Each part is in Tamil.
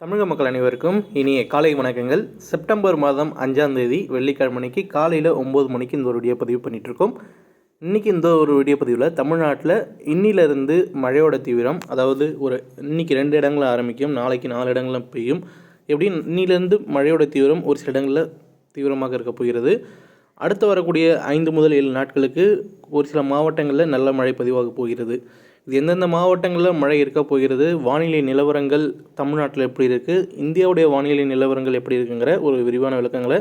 தமிழக மக்கள் அனைவருக்கும் இனிய காலை வணக்கங்கள். செப்டம்பர் மாதம் அஞ்சாம் தேதி வெள்ளிக்கிழமைக்கு காலையில் ஒம்பது மணிக்கு இந்த ஒரு வீடியோ பதிவு பண்ணிகிட்ருக்கோம் இன்றைக்கி இந்த ஒரு வீடியோ பதிவில் தமிழ்நாட்டில் இன்னிலிருந்து மழையோட தீவிரம் அதாவது ஒரு இன்னைக்கு ரெண்டு இடங்களில் ஆரம்பிக்கும் நாளைக்கு நாலு இடங்களில் பெய்யும். எப்படி இன்னிலேருந்து மழையோட தீவிரம் ஒரு சில இடங்களில் தீவிரமாக இருக்க போகிறது. அடுத்து வரக்கூடிய ஐந்து முதல் ஏழு நாட்களுக்கு ஒரு சில மாவட்டங்களில் நல்ல மழை பதிவாக போகிறது. இது எந்தெந்த மாவட்டங்களில் மழை இருக்க போகிறது வானிலை நிலவரங்கள் தமிழ்நாட்டில் எப்படி இருக்குது இந்தியாவுடைய வானிலை நிலவரங்கள் எப்படி இருக்குங்கிற ஒரு விரிவான விளக்கங்களை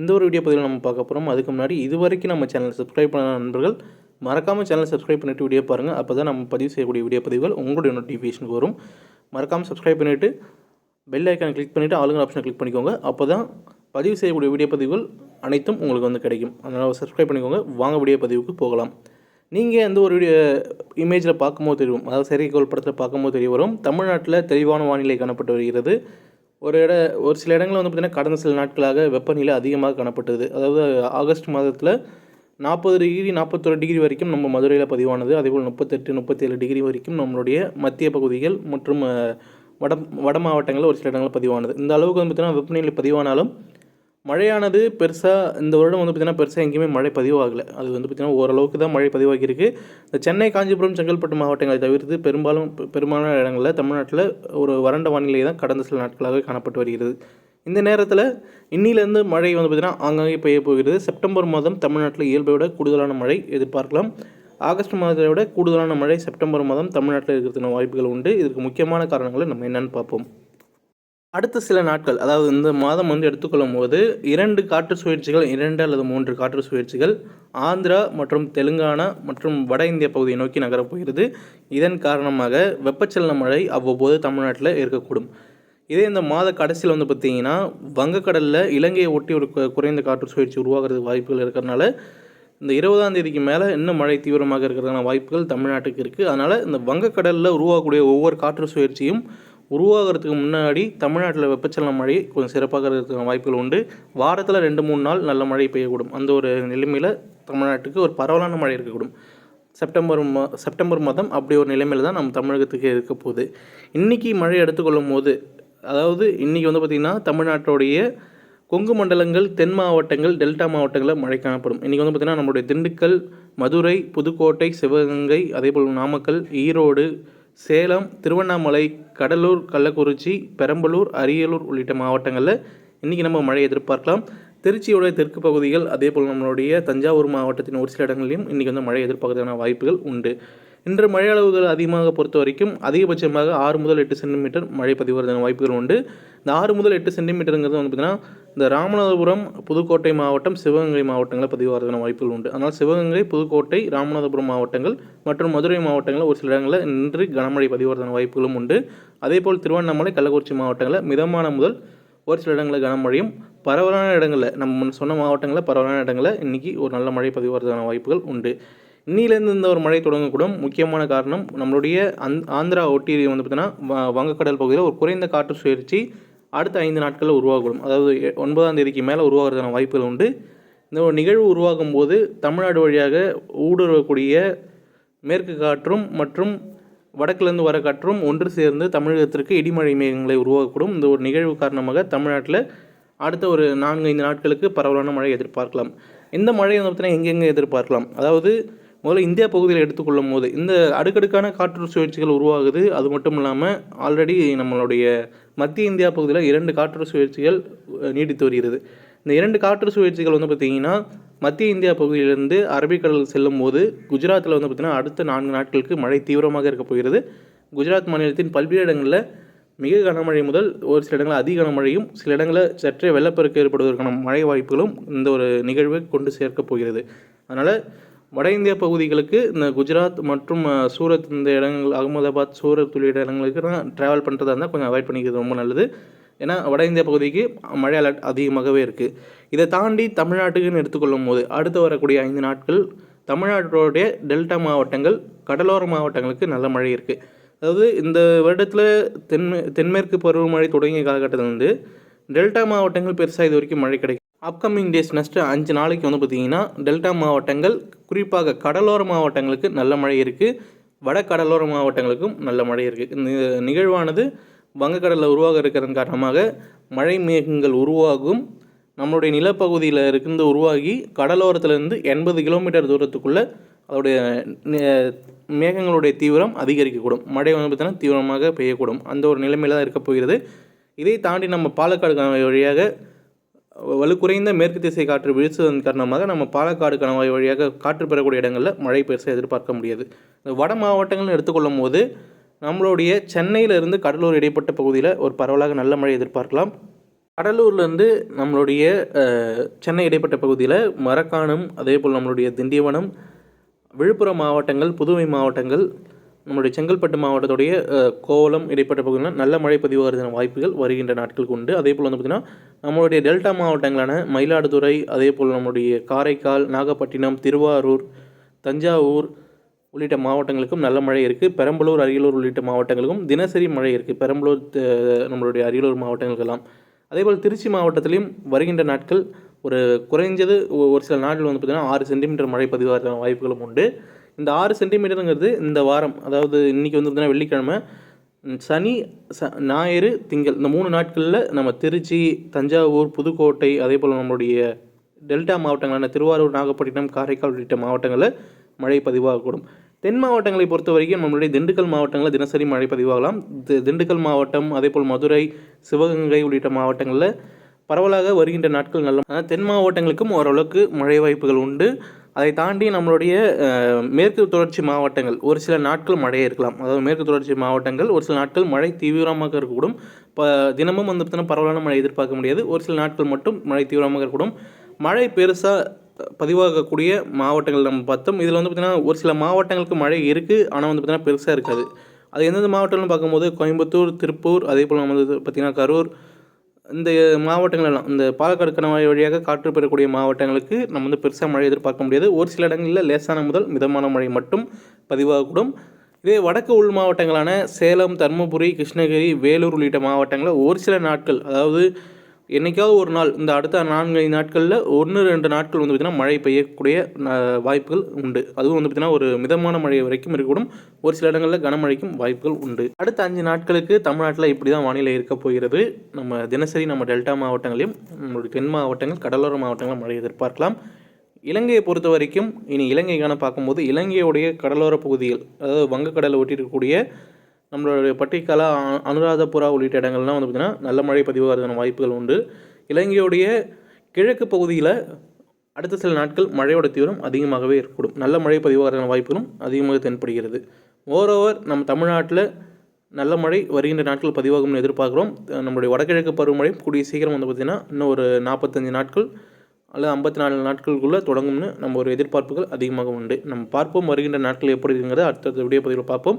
இந்த ஒரு வீடியோ பதிவில் நம்ம பார்க்க போகிறோம் அதுக்கு முன்னாடி இது வரைக்கும் நம்ம சேனல் சப்ஸ்கிரைப் பண்ண நண்பர்கள் மறக்காமல் சேனல் சப்ஸ்கிரைப் பண்ணிவிட்டு வீடியோ பாருங்கள் அப்போ தான் நம்ம பதிவு செய்யக்கூடிய வீடியோ பதிவுகள் உங்களுடைய நோட்டிஃபிகேஷனுக்கு வரும். மறக்காமல் சப்ஸ்கிரைப் பண்ணிவிட்டு பெல் ஐக்கானை கிளிக் பண்ணிவிட்டு ஆளுங்க ஆப்ஷனை கிளிக் பண்ணிக்கோங்க. அப்போ தான் பதிவு செய்யக்கூடிய வீடியோ பதிவுகள் அனைத்தும் உங்களுக்கு வந்து கிடைக்கும். அதனால் சப்ஸ்கிரைப் பண்ணிக்கோங்க. வாங்க வீடியோ பதிவுக்கு போகலாம். நீங்கள் எந்த ஒரு இமேஜில் பார்க்கும்போது தெரியும். அதாவது செயற்கைக்கோள் படத்தில் பார்க்கும்போது தெரிய வரும். தமிழ்நாட்டில் தெளிவான வானிலை காணப்பட்டு வருகிறது. ஒரு இட ஒரு சில இடங்களில் வந்து பார்த்திங்கன்னா கடந்த சில நாட்களாக வெப்பநிலை அதிகமாக காணப்பட்டது. அதாவது ஆகஸ்ட் மாதத்தில் நாற்பது டிகிரி நாற்பத்தொரு டிகிரி வரைக்கும் நம்ம மதுரையில் பதிவானது. அதேபோல் முப்பத்தெட்டு முப்பத்தேழு டிகிரி வரைக்கும் நம்மளுடைய மத்திய பகுதிகள் மற்றும் வட வட மாவட்டங்களில் ஒரு சில இடங்களில் பதிவானது. இந்த அளவுக்கு வந்து பார்த்திங்கன்னா வெப்பநிலை பதிவானாலும் மழையானது பெருசாக இந்த வருடம் வந்து பார்த்திங்கன்னா பெருசாக எங்கேயுமே மழை பதிவாகலை. அது வந்து பார்த்திங்கன்னா ஓரளவுக்கு தான் மழை பதிவாகியிருக்கு. இந்த சென்னை காஞ்சிபுரம் செங்கல்பட்டு மாவட்டங்களை தவிர்த்து பெரும்பாலும் பெரும்பாலான இடங்களில் தமிழ்நாட்டில் ஒரு வறண்ட வானிலை தான் கடந்த சில நாட்களாக காணப்பட்டு வருகிறது. இந்த நேரத்தில் இன்னிலேருந்து மழை வந்து பார்த்திங்கன்னா ஆங்காங்கே பெய்ய போகிறது. செப்டம்பர் மாதம் தமிழ்நாட்டில் இயல்பை விட கூடுதலான மழை எதிர்பார்க்கலாம். ஆகஸ்ட் மாதத்தை விட கூடுதலான மழை செப்டம்பர் மாதம் தமிழ்நாட்டில் இருக்கிறதுக்கான வாய்ப்புகள் உண்டு. இதற்கு முக்கியமான காரணங்களை நம்ம என்னென்னு பார்ப்போம். அடுத்த சில நாட்கள் அதாவது இந்த மாதம் வந்து எடுத்துக்கொள்ளும் போது இரண்டு காற்று சுழற்சிகள் இரண்டு அல்லது மூன்று காற்று சுழற்சிகள் ஆந்திரா மற்றும் தெலுங்கானா மற்றும் வட இந்திய பகுதியை நோக்கி நகரப்போகிறது இதன் காரணமாக வெப்பச்சலன மழை அவ்வப்போது தமிழ்நாட்டில் இருக்கக்கூடும். இதே இந்த மாத கடைசியில் வந்து பார்த்தீங்கன்னா வங்கக்கடலில் இலங்கையை ஒட்டி ஒரு குறைந்த காற்று சுழற்சி உருவாகிறதுக்கு வாய்ப்புகள் இருக்கிறனால இந்த இருபதாம் தேதிக்கு மேலே இன்னும் மழை தீவிரமாக இருக்கிறதுக்கான வாய்ப்புகள் தமிழ்நாட்டுக்கு இருக்குது அதனால் இந்த வங்கக்கடலில் உருவாகக்கூடிய ஒவ்வொரு காற்று சுழற்சியும் உருவாகிறதுக்கு முன்னாடி தமிழ்நாட்டில் வெப்பச்சலன மழை கொஞ்சம் சிறப்பாக இருக்கிற வாய்ப்புகள் உண்டு. வாரத்தில் ரெண்டு மூணு நாள் நல்ல மழை பெய்யக்கூடும். அந்த ஒரு நிலைமையில் தமிழ்நாட்டுக்கு ஒரு பரவலான மழை இருக்கக்கூடும். செப்டம்பர் மா செப்டம்பர் மாதம் அப்படி ஒரு நிலைமையில் தான் நம்ம தமிழகத்துக்கு இருக்க போகுது. இன்றைக்கி மழை எடுத்துக்கொள்ளும் போது அதாவது இன்றைக்கி வந்து பார்த்திங்கன்னா தமிழ்நாட்டுடைய கொங்கு மண்டலங்கள் தென் மாவட்டங்கள் டெல்டா மாவட்டங்களில் மழை காணப்படும். இன்றைக்கி வந்து பார்த்திங்கன்னா நம்மளுடைய திண்டுக்கல் மதுரை புதுக்கோட்டை சிவகங்கை அதேபோல் நாமக்கல் ஈரோடு சேலம் திருவண்ணாமலை கடலூர் கள்ளக்குறிச்சி பெரம்பலூர் அரியலூர் உள்ளிட்ட மாவட்டங்களில் இன்றைக்கி நம்ம மழை எதிர்பார்க்கலாம். திருச்சியுடைய தெற்கு பகுதிகள் அதே போல் நம்மளுடைய தஞ்சாவூர் மாவட்டத்தின் ஒரு சில இடங்களிலும் இன்றைக்கி வந்து மழை எதிர்பார்க்கறதுக்கான வாய்ப்புகள் உண்டு. இன்று மழை அளவுகள் அதிகமாக பொறுத்த வரைக்கும் அதிகபட்சமாக ஆறு முதல் எட்டு சென்டிமீட்டர் மழை பதிவுறதுக்கான வாய்ப்புகள் உண்டு. இந்த ஆறு முதல் எட்டு சென்டிமீட்டருங்கிறது வந்து பார்த்திங்கன்னா இந்த ராமநாதபுரம் புதுக்கோட்டை மாவட்டம் சிவகங்கை மாவட்டங்களில் பதிவாகிறதுக்கான வாய்ப்புகள் உண்டு. அதனால் சிவகங்கை புதுக்கோட்டை ராமநாதபுரம் மாவட்டங்கள் மற்றும் மதுரை மாவட்டங்களில் ஒரு சில இடங்களில் இன்று கனமழை பதிவாகிறதுக்கான வாய்ப்புகளும் உண்டு. அதேபோல் திருவண்ணாமலை கள்ளக்குறிச்சி மாவட்டங்களில் மிதமான முதல் ஒரு சில இடங்களில் கனமழையும் பரவலான இடங்களில் நம்ம முன் சொன்ன மாவட்டங்களில் பரவலான இடங்களில் இன்றைக்கி ஒரு நல்ல மழை பதிவாகிறதுக்கான வாய்ப்புகள் உண்டு. இன்னிலேருந்து இந்த ஒரு மழை தொடங்கக்கூடும். முக்கியமான காரணம் நம்மளுடைய அந் ஆந்திரா ஒட்டி வந்து பார்த்தீங்கன்னா வ- வங்கக்கடல் பகுதியில் ஒரு குறைந்த காற்று சுழற்சி அடுத்த ஐந்து நாட்களில் உருவாகக்கூடும் அதாவது ஒன்பதாம் தேதிக்கு மேலே உருவாகிறதுக்கான வாய்ப்புகள் உண்டு. இந்த ஒரு நிகழ்வு உருவாகும் போது தமிழ்நாடு வழியாக ஊடுருவக்கூடிய மேற்கு காற்றும் மற்றும் வடக்கிலிருந்து வர காற்றும் ஒன்று சேர்ந்து தமிழகத்திற்கு இடிமழை மேகங்களை உருவாக்கக்கூடும். இந்த ஒரு நிகழ்வு காரணமாக தமிழ்நாட்டில் அடுத்த ஒரு நான்கு ஐந்து நாட்களுக்கு பரவலான மழை எதிர்பார்க்கலாம். இந்த மழையை வந்து பார்த்தீங்கன்னா எங்கெங்கே எதிர்பார்க்கலாம்? அதாவது முதல்ல இந்தியா பகுதியில் எடுத்துக்கொள்ளும் போது இந்த அடுக்கடுக்கான காற்று சுழற்சிகள் உருவாகுது. அது மட்டும் இல்லாமல் ஆல்ரெடி நம்மளுடைய மத்திய இந்தியா பகுதியில் இரண்டு காற்று சுழற்சிகள் நீடித்து வருகிறது. இந்த இரண்டு காற்று சுழற்சிகள் வந்து பார்த்திங்கன்னா மத்திய இந்தியா பகுதியிலிருந்து அரபிக்கடல் செல்லும் போது குஜராத்தில் வந்து பார்த்திங்கன்னா அடுத்த நான்கு நாட்களுக்கு மழை தீவிரமாக இருக்க போகிறது. குஜராத் மாநிலத்தின் பல்வேறு இடங்களில் மிக கனமழை முதல் ஒரு சில இடங்களில் அதிக கனமழையும் சில இடங்களில் சற்றே வெள்ளப்பெருக்கு ஏற்படுவதற்கான மழை வாய்ப்புகளும் இந்த ஒரு நிகழ்வை கொண்டு சேர்க்கப் போகிறது. அதனால் வட இந்திய பகுதிகளுக்கு இந்த குஜராத் மற்றும் சூரத் இந்த இடங்கள் அகமதாபாத் சூரத் உள்ளிட்ட இடங்களுக்கு நான் ட்ராவல் பண்ணுறதா இருந்தால் கொஞ்சம் அவாய்ட் பண்ணிக்கிறது ரொம்ப நல்லது. ஏன்னா வட இந்திய பகுதிக்கு மழை அலர்ட் அதிகமாகவே இருக்குது இதை தாண்டி தமிழ்நாட்டுக்குன்னு எடுத்துக்கொள்ளும் போது அடுத்து வரக்கூடிய ஐந்து நாட்கள் தமிழ்நாட்டோடைய டெல்டா மாவட்டங்கள் கடலோர மாவட்டங்களுக்கு நல்ல மழை இருக்குது அதாவது இந்த வருடத்தில் தென்மே தென்மேற்கு பருவமழை தொடங்கிய காலகட்டத்தில் வந்து டெல்டா மாவட்டங்கள் பெருசாக இது வரைக்கும் மழை கிடைக்கும் அப்கமிங் டேஸ் நெக்ஸ்ட்டு அஞ்சு நாளைக்கு வந்து பார்த்திங்கன்னா டெல்டா மாவட்டங்கள் குறிப்பாக கடலோர மாவட்டங்களுக்கு நல்ல மழை இருக்குது வட கடலோர மாவட்டங்களுக்கும் நல்ல மழை இருக்குது இந்த நிகழ்வானது வங்கக்கடலில் உருவாக இருக்கிறதன் காரணமாக மழை மேகங்கள் உருவாகும். நம்மளுடைய நிலப்பகுதியில் இருந்து உருவாகி கடலோரத்துலேருந்து எண்பது கிலோமீட்டர் தூரத்துக்குள்ளே அதோடைய மேகங்களுடைய தீவிரம் அதிகரிக்கக்கூடும். மழை வந்து பார்த்தீங்கன்னா தீவிரமாக பெய்யக்கூடும். அந்த ஒரு நிலைமையில் தான் இருக்க போகிறது. இதை தாண்டி நம்ம பாலக்காடு வழியாக வலுக்குறைந்த மேற்கு திசை காற்று வீசுவதன் காரணமாக நம்ம பாலக்காடு கணவாய் வழியாக காற்று பெறக்கூடிய இடங்களில் மழை பெருசாக எதிர்பார்க்க முடியாது. இந்த வட மாவட்டங்கள்னு எடுத்துக்கொள்ளும் போது நம்மளுடைய சென்னையிலிருந்து கடலூர் இடைப்பட்ட பகுதியில் ஒரு பரவலாக நல்ல மழை எதிர்பார்க்கலாம். கடலூர்லேருந்து நம்மளுடைய சென்னை இடைப்பட்ட பகுதியில் மரக்காணம் அதே போல் நம்மளுடைய திண்டிவனம் விழுப்புரம் மாவட்டங்கள் புதுவை மாவட்டங்கள் நம்மளுடைய செங்கல்பட்டு மாவட்டத்துடைய கோவலம் இடைப்பட்ட பகுதியில் நல்ல மழை பதிவாகிறதுன வாய்ப்புகள் வருகின்ற நாட்களுக்கு உண்டு. அதே போல் வந்து பார்த்திங்கன்னா நம்மளுடைய டெல்டா மாவட்டங்களான மயிலாடுதுறை அதே போல் நம்மளுடைய காரைக்கால் நாகப்பட்டினம் திருவாரூர் தஞ்சாவூர் உள்ளிட்ட மாவட்டங்களுக்கும் நல்ல மழை இருக்குது பெரம்பலூர் அரியலூர் உள்ளிட்ட மாவட்டங்களுக்கும் தினசரி மழை இருக்குது பெரம்பலூர் நம்மளுடைய அரியலூர் மாவட்டங்களுக்கெல்லாம். அதேபோல் திருச்சி மாவட்டத்திலையும் வருகின்ற நாட்கள் ஒரு குறைஞ்சது ஒரு சில நாட்கள் வந்து பார்த்திங்கன்னா ஆறு சென்டிமீட்டர் மழை பதிவாகிறதுக்கான வாய்ப்புகளும் உண்டு. இந்த ஆறு சென்டிமீட்டருங்கிறது இந்த வாரம் அதாவது இன்றைக்கி வந்து வெள்ளிக்கிழமை. சனி ச ஞாயிறு திங்கள் இந்த மூணு நாட்களில் நம்ம திருச்சி தஞ்சாவூர் புதுக்கோட்டை அதே போல் நம்மளுடைய டெல்டா மாவட்டங்களான திருவாரூர் நாகப்பட்டினம் காரைக்கால் உள்ளிட்ட மாவட்டங்களில் மழை பதிவாகக்கூடும். தென் மாவட்டங்களை பொறுத்த வரைக்கும் நம்மளுடைய திண்டுக்கல் மாவட்டங்களில் தினசரி மழை பதிவாகலாம். திண்டுக்கல் மாவட்டம் அதே போல் மதுரை சிவகங்கை உள்ளிட்ட மாவட்டங்களில் பரவலாக வருகின்ற நாட்கள் நல்ல ஆனால் தென் மாவட்டங்களுக்கும் ஓரளவுக்கு மழை வாய்ப்புகள் உண்டு. அதை தாண்டி நம்மளுடைய மேற்கு தொடர்ச்சி மாவட்டங்கள் ஒரு சில நாட்கள் மழையே இருக்கலாம். அதாவது மேற்கு தொடர்ச்சி மாவட்டங்கள் ஒரு சில நாட்கள் மழை தீவிரமாக இருக்கக்கூடும். இப்போ தினமும் வந்து பார்த்தீங்கன்னா பரவலான மழை எதிர்பார்க்க முடியாது. ஒரு சில நாட்கள் மட்டும் மழை தீவிரமாக இருக்கக்கூடும். மழை பெருசாக பதிவாகக்கூடிய மாவட்டங்கள் நம்ம பார்த்தோம். இதில் வந்து பார்த்திங்கன்னா ஒரு சில மாவட்டங்களுக்கு மழை இருக்குது ஆனால் வந்து பார்த்திங்கன்னா பெருசாக இருக்காது. அது எந்தெந்த மாவட்டம்னு பார்க்கும்போது கோயம்புத்தூர் திருப்பூர் அதே போல் நம்ம வந்து பார்த்திங்கன்னா கரூர் இந்த மாவட்டங்கள் எல்லாம் இந்த பாலக்காடு கணவாய் வழியாக காற்று பெறக்கூடிய மாவட்டங்களுக்கு நம்ம வந்து பெருசாக மழை எதிர்பார்க்க முடியாது. ஒரு சில இடங்களில் லேசான முதல் மிதமான மழை மட்டும் பதிவாகக்கூடும். இதே வடக்கு உள் மாவட்டங்களான சேலம் தருமபுரி கிருஷ்ணகிரி வேலூர் உள்ளிட்ட மாவட்டங்களில் ஒரு சில நாட்கள் அதாவது என்றைக்காவது ஒரு நாள் இந்த அடுத்த நான்கு ஐந்து நாட்களில் ஒன்று ரெண்டு நாட்கள் வந்து பார்த்திங்கன்னா மழை பெய்யக்கூடிய வாய்ப்புகள் உண்டு. அதுவும் வந்து பார்த்திங்கன்னா ஒரு மிதமான மழை வரைக்கும் இருக்கக்கூடும். ஒரு சில இடங்களில் கனமழைக்கும் வாய்ப்புகள் உண்டு. அடுத்த அஞ்சு நாட்களுக்கு தமிழ்நாட்டில் இப்படி தான் வானிலை இருக்க போகிறது. நம்ம தினசரி நம்ம டெல்டா மாவட்டங்களையும் நம்மளுடைய தென் மாவட்டங்கள் கடலோர மாவட்டங்களும் மழை எதிர்பார்க்கலாம். இலங்கையை பொறுத்த வரைக்கும் இனி இலங்கைக்கான பார்க்கும்போது இலங்கையுடைய கடலோர பகுதிகள் அதாவது வங்கக்கடலை ஒட்டி இருக்கக்கூடிய நம்மளுடைய பட்டிக்காலா அனுராதபுரா உள்ளிட்ட இடங்கள்லாம் வந்து பார்த்திங்கன்னா நல்ல மழை பதிவாகிறதுக்கான வாய்ப்புகள் உண்டு. இலங்கையுடைய கிழக்கு பகுதியில் அடுத்த சில நாட்கள் மழையோட தீவிரம் அதிகமாகவே இருக்கக்கூடும் நல்ல மழை பதிவாகிறதுக்கான வாய்ப்புகளும் அதிகமாக தென்படுகிறது. மோரோவர் நம்ம தமிழ்நாட்டில் நல்ல மழை வருகின்ற நாட்கள் பதிவாகும்னு எதிர்பார்க்குறோம். நம்முடைய நம்மளுடைய வடகிழக்கு பருவமழை கூடிய சீக்கிரம் வந்து பார்த்திங்கன்னா இன்னும் ஒரு நாற்பத்தஞ்சு நாட்கள் அல்லது ஐம்பத்தி நாலு நாட்களுக்குள்ளே தொடங்கும்னு நம்ம ஒரு எதிர்பார்ப்புகள் அதிகமாக உண்டு. நம்ம பார்ப்போம் வருகின்ற நாட்கள் எப்படி இருக்குங்கிறத அடுத்தடுத்த வீடியோ பதிவில் பார்ப்போம்.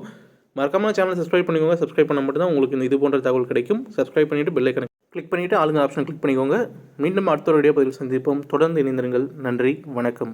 மறக்காமல் சேனல் சப்ஸ்கிரைப் பண்ணிக்கோங்க. சப்ஸ்கிரைப் பண்ண மட்டும் தான் உங்களுக்கு இந்த இது போன்ற தகவல் கிடைக்கும். சப்ஸ்கிரைப் பண்ணிவிட்டு பெல் ஐக்கனை கிளிக் பண்ணிவிட்டு ஆளுங்க ஆப்ஷன் கிளிக் பண்ணிக்கோங்க. மீண்டும் அடுத்த ஒரு வீடியோ பதிவில் சந்திப்போம். தொடர்ந்து இணைந்திருங்கள். நன்றி. வணக்கம்.